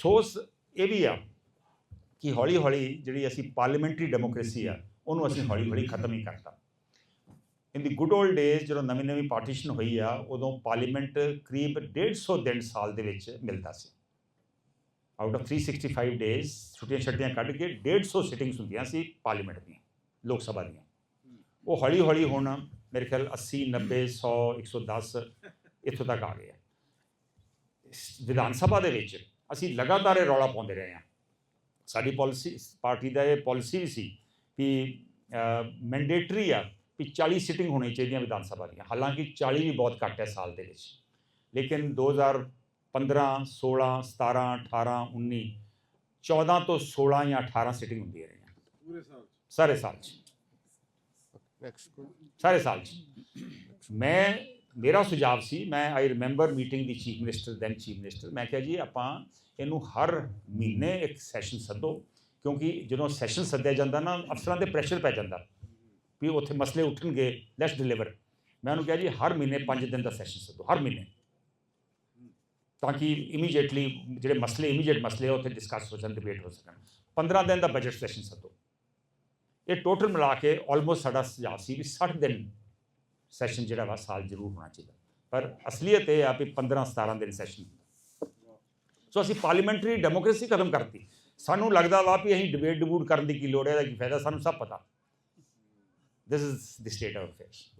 ਅਫਸੋਸ ਇਹ ਵੀ ਆ ਕਿ ਹੌਲੀ ਹੌਲੀ ਜਿਹੜੀ ਅਸੀਂ ਪਾਰਲੀਮੈਂਟਰੀ ਡੈਮੋਕ੍ਰੇਸੀ ਆ, ਉਹਨੂੰ ਅਸੀਂ ਹੌਲੀ ਹੌਲੀ ਖਤਮ ਹੀ ਕਰਤਾ। In the good old days ਜਦੋਂ ਨਵੀਂ ਨਵੀਂ ਪਾਰਟੀਸ਼ਨ ਹੋਈ ਆ, ਉਦੋਂ ਪਾਰਲੀਮੈਂਟ ਕਰੀਬ 150 ਦਿਨ ਸਾਲ ਦੇ ਵਿੱਚ ਮਿਲਦਾ ਸੀ। ਆਊਟ ਆਫ 365 ਡੇਜ਼ ਛੁੱਟੀਆਂ ਛੱਟੀਆਂ ਕੱਢ ਕੇ 150 ਸਿਟਿੰਗਸ ਹੁੰਦੀਆਂ ਸੀ ਪਾਰਲੀਮੈਂਟ ਦੀਆਂ, ਲੋਕ ਸਭਾ ਦੀਆਂ। ਉਹ ਹੌਲੀ ਹੌਲੀ ਹੁਣ ਮੇਰੇ ਖਿਆਲ 80 90 100 110 ਇੱਥੋਂ ਤੱਕ ਆ ਗਏ ਵਿਧਾਨ ਸਭਾ ਦੇ ਵਿੱਚ ਅਸੀਂ ਲਗਾਤਾਰ ਇਹ ਰੌਲਾ ਪਾਉਂਦੇ ਰਹੇ ਹਾਂ। ਸਾਡੀ ਪਾਲਿਸੀ ਪਾਰਟੀ ਦਾ ਇਹ ਪਾਲਿਸੀ ਵੀ ਸੀ ਕਿ ਮੈਂਡੇਟਰੀ ਆ ਕਿ 40 ਸਿਟਿੰਗ ਹੋਣੀ ਚਾਹੀਦੀਆਂ ਵਿਧਾਨ ਸਭਾ ਦੀਆਂ। ਹਾਲਾਂਕਿ 40 ਵੀ ਬਹੁਤ ਘੱਟ ਹੈ ਸਾਲ ਦੇ ਵਿੱਚ। ਲੇਕਿਨ 2015 16 17 18 19 14 ਤੋਂ 16 ਜਾਂ 18 ਸਿਟਿੰਗ ਹੁੰਦੀਆਂ ਰਹੀਆਂ ਪੂਰੇ ਸਾਲ ਸਾਰੇ ਸਾਲ 'ਚ। ਨੈਕਸਟ ਸਾਰੇ ਸਾਲ 'ਚ। ਮੈਂ ਮੇਰਾ ਸੁਝਾਅ ਸੀ ਮੈਂ I remember meeting the chief minister then chief minister ਮੈਂ ਕਿਹਾ ਜੀ ਆਪਾਂ ਇਹਨੂੰ ਹਰ ਮਹੀਨੇ ਇੱਕ ਸੈਸ਼ਨ ਸੱਦੋ ਕਿਉਂਕਿ ਜਦੋਂ ਸੈਸ਼ਨ ਸੱਦਿਆ ਜਾਂਦਾ ਨਾ ਅਫਸਰਾਂ ਦੇ ਪ੍ਰੈਸ਼ਰ ਪੈ ਜਾਂਦਾ ਵੀ ਉੱਥੇ ਮਸਲੇ ਉੱਠਣਗੇ ਲੈਟਸ ਡਿਲੀਵਰ ਮੈਂ ਉਹਨੂੰ ਕਿਹਾ ਜੀ ਹਰ ਮਹੀਨੇ 5 ਦਿਨ ਦਾ ਸੈਸ਼ਨ ਸੱਦੋ ਹਰ ਮਹੀਨੇ। ਤਾਂ ਕਿ ਇਮੀਡੀਏਟਲੀ ਜਿਹੜੇ ਮਸਲੇ ਇਮੀਡੀਏਟ ਮਸਲੇ ਉੱਥੇ ਡਿਸਕਸ ਹੋ ਜਾਣ ਡਿਬੇਟ ਹੋ ਸਕਣ। 15 ਦਿਨ ਦਾ ਬਜਟ ਸੈਸ਼ਨ ਸੱਦੋ। ਇਹ ਟੋਟਲ ਮਿਲਾ ਕੇ ਆਲਮੋਸਟ ਸਾਡਾ ਸੁਝਾਅ ਸੀ ਵੀ 60 ਦਿਨ ਸੈਸ਼ਨ ਜਿਹੜਾ ਵਾ ਸਾਲ ਜ਼ਰੂਰ ਹੋਣਾ ਚਾਹੀਦਾ। ਪਰ ਅਸਲੀਅਤ ਇਹ ਆ ਵੀ 15 17 ਦਿਨ ਸੈਸ਼ਨ ਸੋ ਅਸੀਂ ਪਾਰਲੀਮੈਂਟਰੀ ਡੈਮੋਕ੍ਰੇਸੀ ਖਤਮ ਕਰਤੀ। ਸਾਨੂੰ ਲੱਗਦਾ ਵਾ ਵੀ ਅਸੀਂ ਡਿਬੇਟ ਡਿਬੂਟ ਕਰਨ ਦੀ ਕੀ ਲੋੜ ਹੈ, ਇਹਦਾ ਕੀ ਫਾਇਦਾ? ਸਾਨੂੰ ਸਭ ਪਤਾ। This is the state of affairs